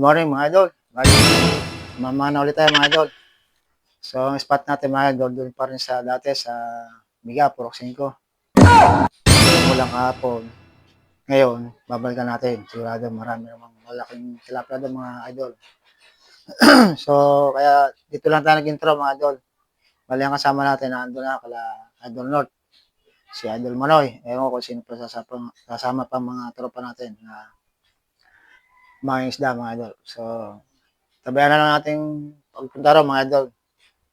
Good morning mga idol. Bali, ulit tayo mga idol. So, ang spot natin mga idol, doon pa rin sa dati sa Miga, Purok 5. So, mulang hapon. Ngayon, babalikan natin. Sigurado marami namang malaking tilapia doon mga idol. so, kaya dito lang tayo nag-intro mga idol. Bali, ang kasama natin na ando na kala Idol North. Si Idol Manoy. Ewan ko kung sino pa sasama, kasama pa mga tropa natin na mga isda mga idol. So, tabayan na lang nating pagpunta ro mga idol.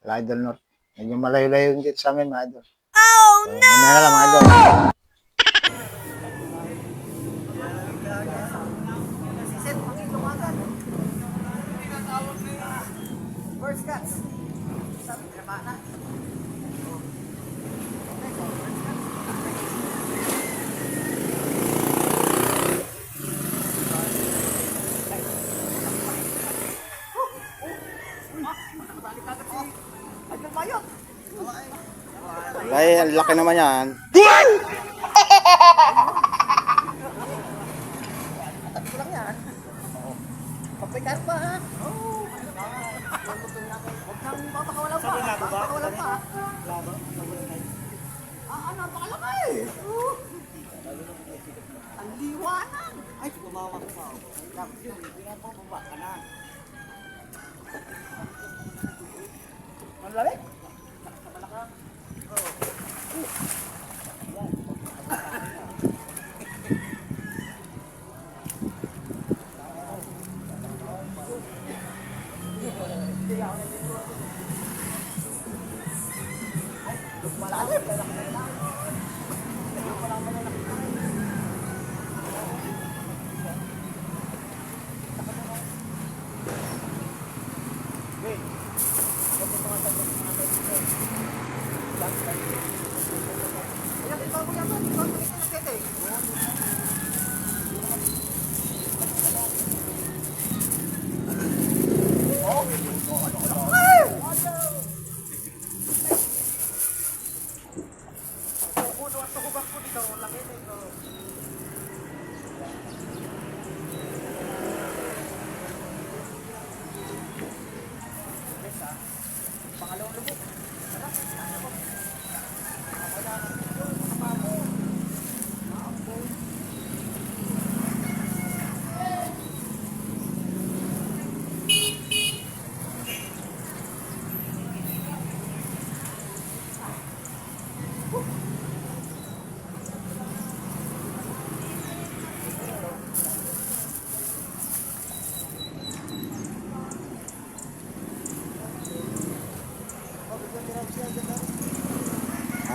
Wala idol North. Medyo malayo-layo yung dito sa amin mga idol. Oh so, no! Mamaya na lang mga idol. First cuts. Sabi Ay, ang laki naman yan. 어?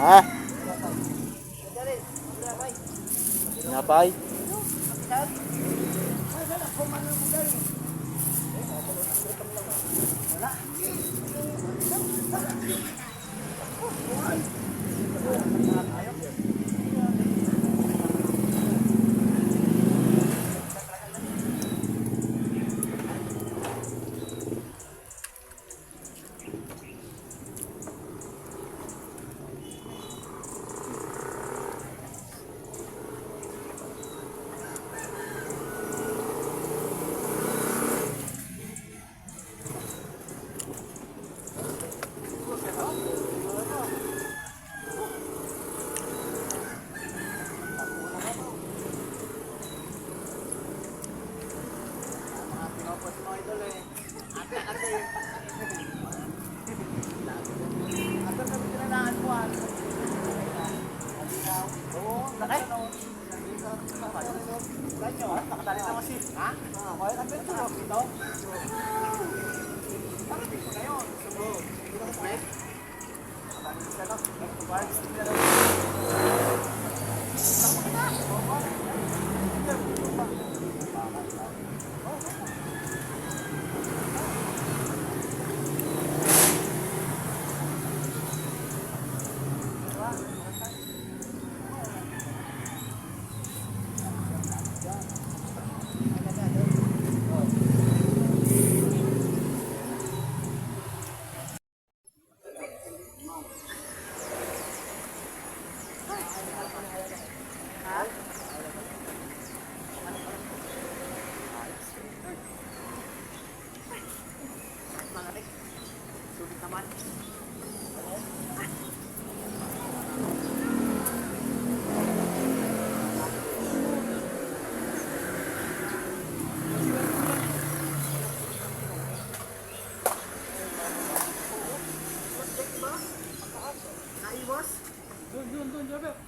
Ha? Napay? যাবে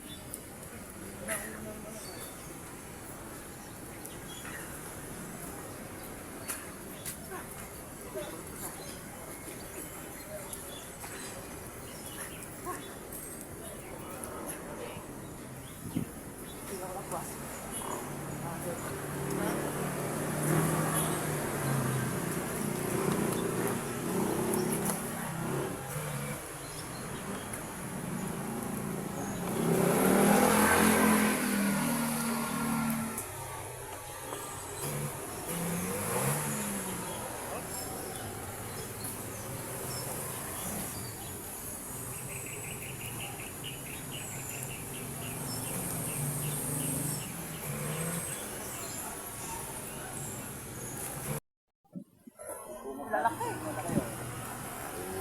Lalaki.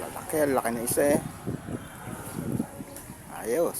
Lalaki, laki na isa eh. Ayos.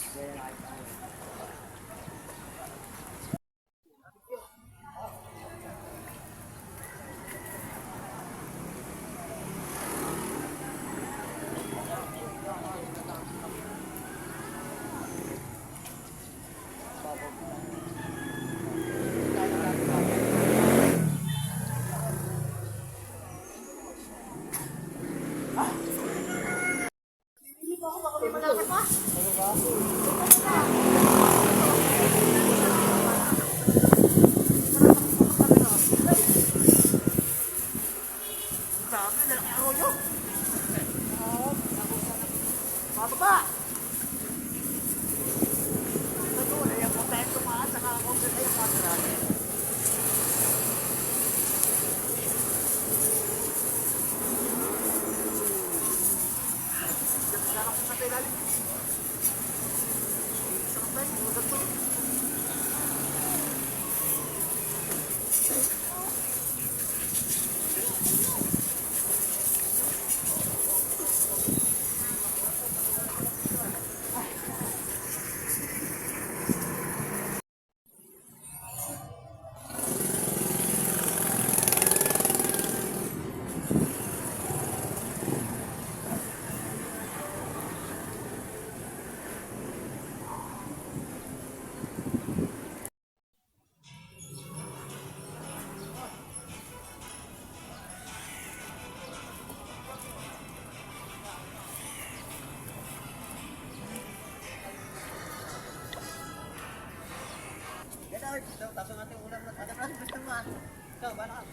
Go, why not?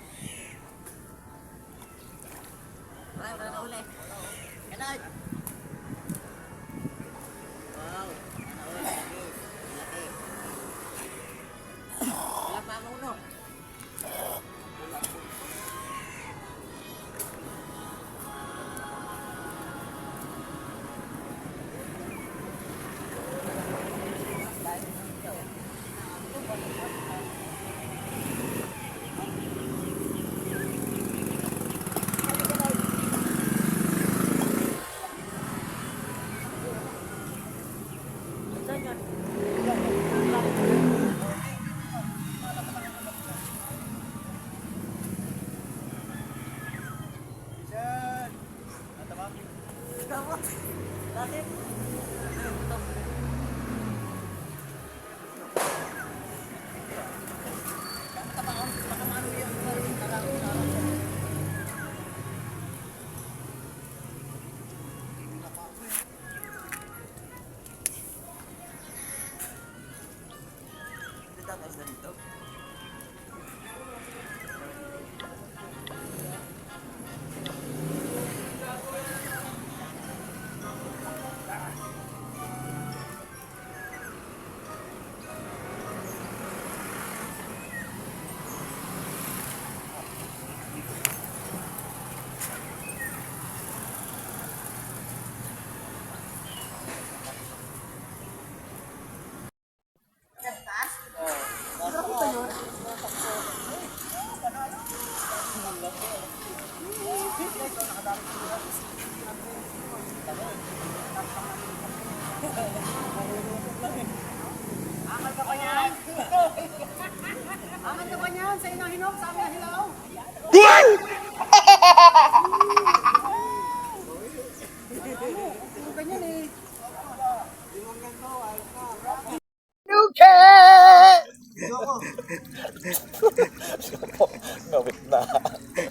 Ngawit na.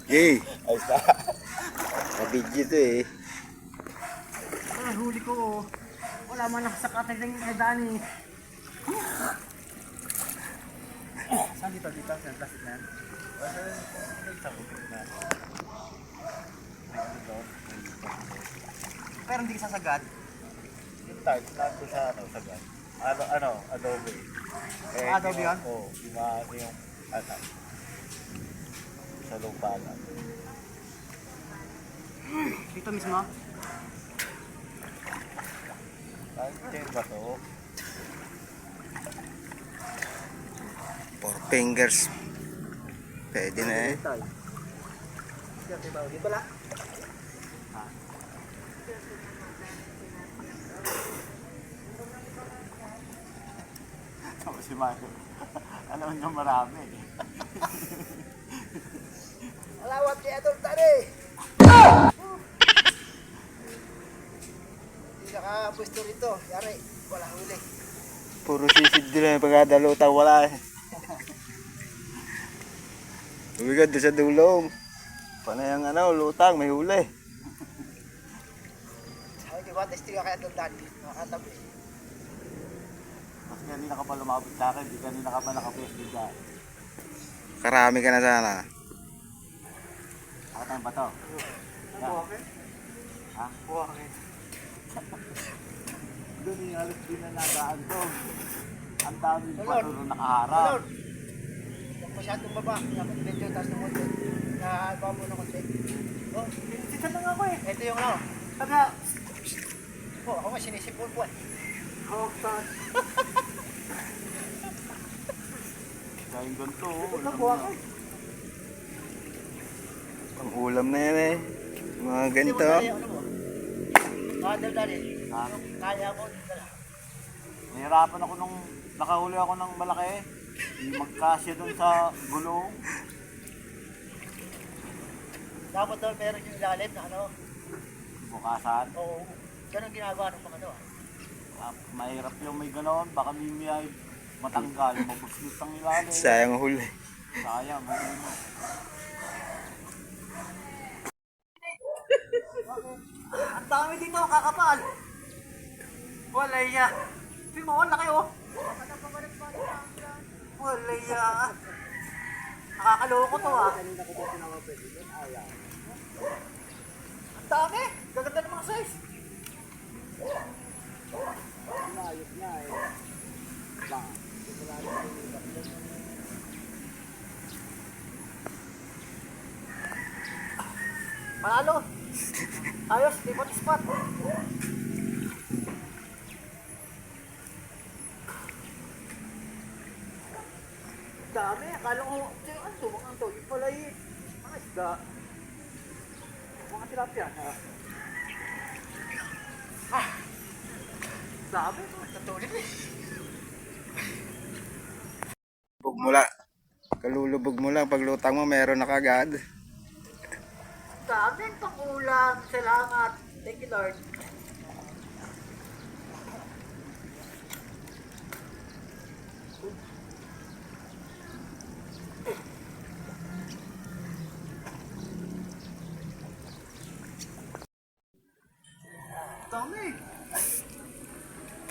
Yay! Ayos na. Mabidyo to eh. Ah, huli ko. oh. Wala man ako sa katiling kay Dani. Saan dito? Dito? Sa plastic na? Pero hindi sasagad. Yung tart, nandun sa ano, sa gas. Ano, ano, adobe. Eh, Adobe yung- yun? Oo, mga, yung, ano, sa lupa lang. Dito mismo? Kahit chain ba to? Four fingers. Pwede na eh. Dito lang. Si Mario, alam niya marami. Alawat kay Adol Dani! Hindi nakapwesto rito. Yari, wala huli. Puro sisid din eh. Pagkadalutan wala eh. Umigad doon sa dulong. Panay ang ano, lutang, may huli. Ay, di ba? Testing ka kay Adol Dani. Nakatabi. Kanina ka pa lumabot sa akin, di kanina ka pa nakapwesto dyan. Karami ka na sana. Ako tayo ba to? Buwakin? Ha? Buwakin. Doon yung halos din na nadaan to. Ang dami pa Lord. doon nakaharap. Lord! Huwag masyadong baba. Dapat medyo taas ng konti. Nakababa mo ng konti. Oh, dito na nga ako eh. Ito yung ano. Taga. Oh, ako nga sinisipon-pon. Oh, saan? Kaya yung ganito, buwakin. mo. Pang ulam na yan eh. Mga ganito. Ano? Ah. Ha? Kaya ko. Nahirapan ako nung nakahuli ako ng malaki. Magkasya doon sa gulong. Dapat daw meron yung ilalim na ano. Bukasan. Oo. Ganun ginagawa ng mga ano. ah. Ah, mahirap yung may gano'n. Baka mimiyay matanggal. Mabuslit ang ilalim. Sayang huli. Sayang. ganun. Ang dami dito, kakapal. Wala ya. Tingnan mo, wala kayo. Wala ya. Nakakaloko to ah. Ang dami. Gaganda ng mga size. Panalo. Ayos, mo spot. Dami, akala ko, "Tiyo, ano mga to, yung pala yung mga isda. Mga tilapia. Ha? Ah! Dami, natulip eh. Mo lang. Kalulubog mo lang. Pag lutang mo, meron na kagad. Dami, pakulang. Salamat. Thank you, Lord.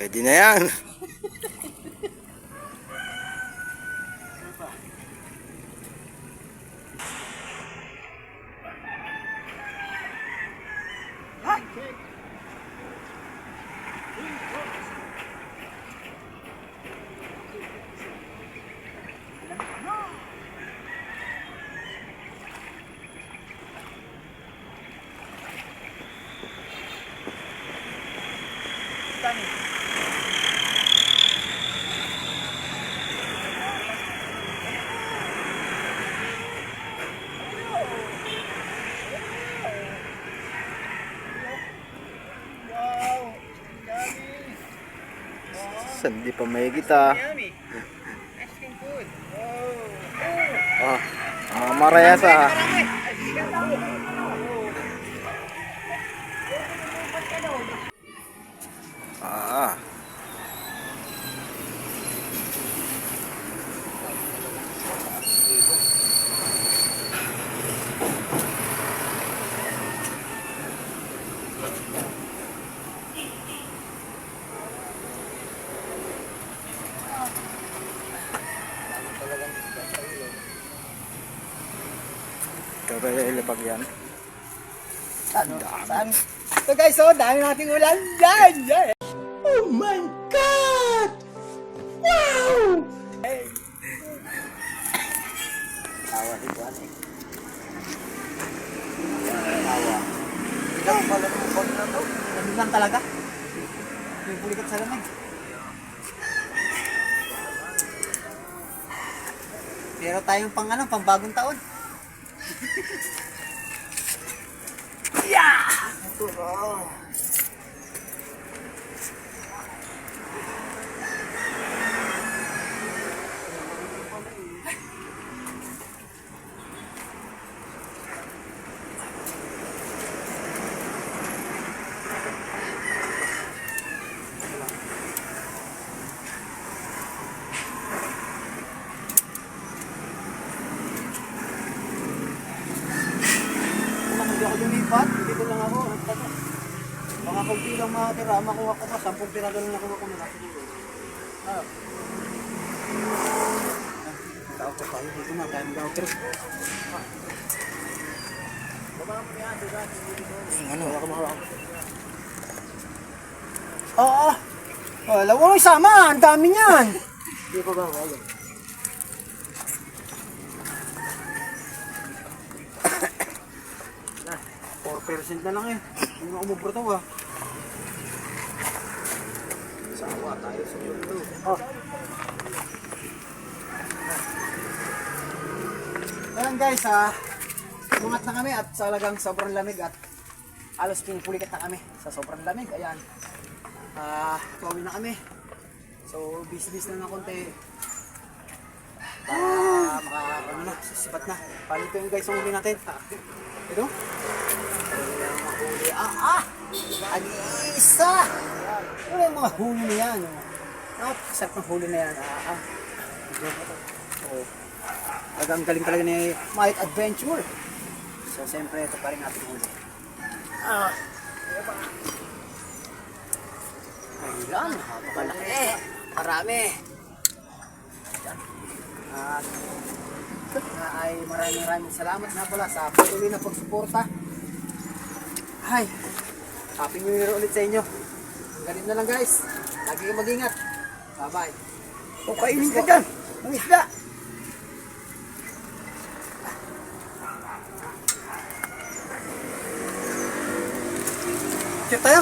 Pwede na yan. Dami. Wow! Dami! Sandi pa may kita. Yummy! Ice cream food! Wow! Oh, mga marayas ah. Marami! Ay, sigat ako! Ah. Kaya ilapag yan. Ano? Saan? So guys, oh, dami nating ulan dyan! dyan. Oh my God! Wow! Tawa si Juan eh. Tawa. Ikaw pala phone na to. Ano lang talaga? May pulikat sa lamig. Pero tayong pang ano, pang bagong taon. 야! 아, ko lang ako. Baka kunti lang makatira, makuha ko pa, 10 tira lang nakuha ko na. Ah. Tao ko tayo dito na, kaya mga pero. Ano? Wala ka mahawak. Oo. Wala mo isama, ang dami niyan. Hindi pa ba ako? 4% na lang eh. Hindi na umubro to ah. Sawa tayo sa mundo. Oh. Ayan guys ah. Umangat na kami at talagang sobrang lamig at halos pinupulikat na kami sa sobrang lamig. Ayan. Ah, pauwi na kami. So, busy-busy na ng konti. Para maka, ano na, sisipat na. Paano ito yung guys ang huli natin? Ah, ito? Ah, ah! Ang-isa! Ano yung mga huli na yan? Napakasarap ng huli na yan. Ah, ah. Oh. Talagang galing talaga ni Mike Adventure. So, siyempre, ito pa rin ating huli. Ah. Ayan, napakalaki. Marami. At na ay maraming maraming salamat na pala sa patuloy na pagsuporta. Hi! Happy New Year ulit sa inyo. Ganun na lang guys. Lagi kayong mag-ingat. Bye-bye. O kainin ka dyan. Ang isda. Picture tayo.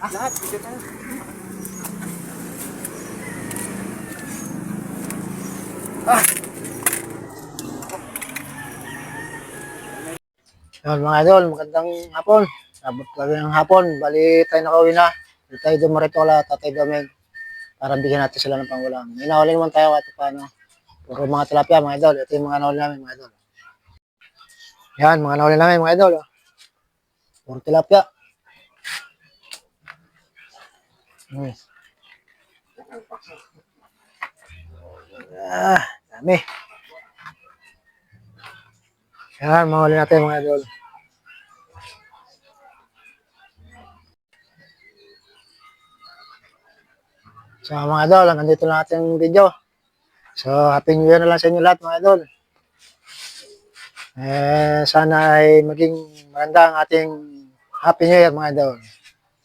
Lahat, picture tayo. Ah! Yun mga idol, magandang hapon. Sabot lagi ng hapon. Bali tayo nakauwi na. Bali tayo dumarito kala Tatay Domeng. Para bigyan natin sila ng pangulam. May nahuli naman tayo kahit paano. Puro mga tilapia mga idol. Ito yung mga nahuli namin mga idol. Yan, mga nahuli namin mga idol. oh. Puro tilapia. Hmm. Ah, dami. Yan, mahuli natin mga idol. So mga idol, hanggang dito lang ating video. So happy new year na lang sa inyo lahat mga idol. Eh, sana ay maging maganda ang ating happy new year mga idol.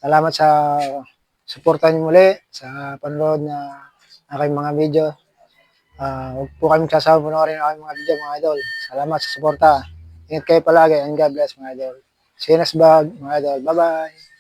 Salamat sa suporta niyo muli sa panonood na aking mga video. Ah, huwag po kayong sasama panoorin ang aking mga video mga idol. Salamat sa suporta. Ingat kayo palagi and God bless mga idol. See you next vlog mga idol. Bye-bye.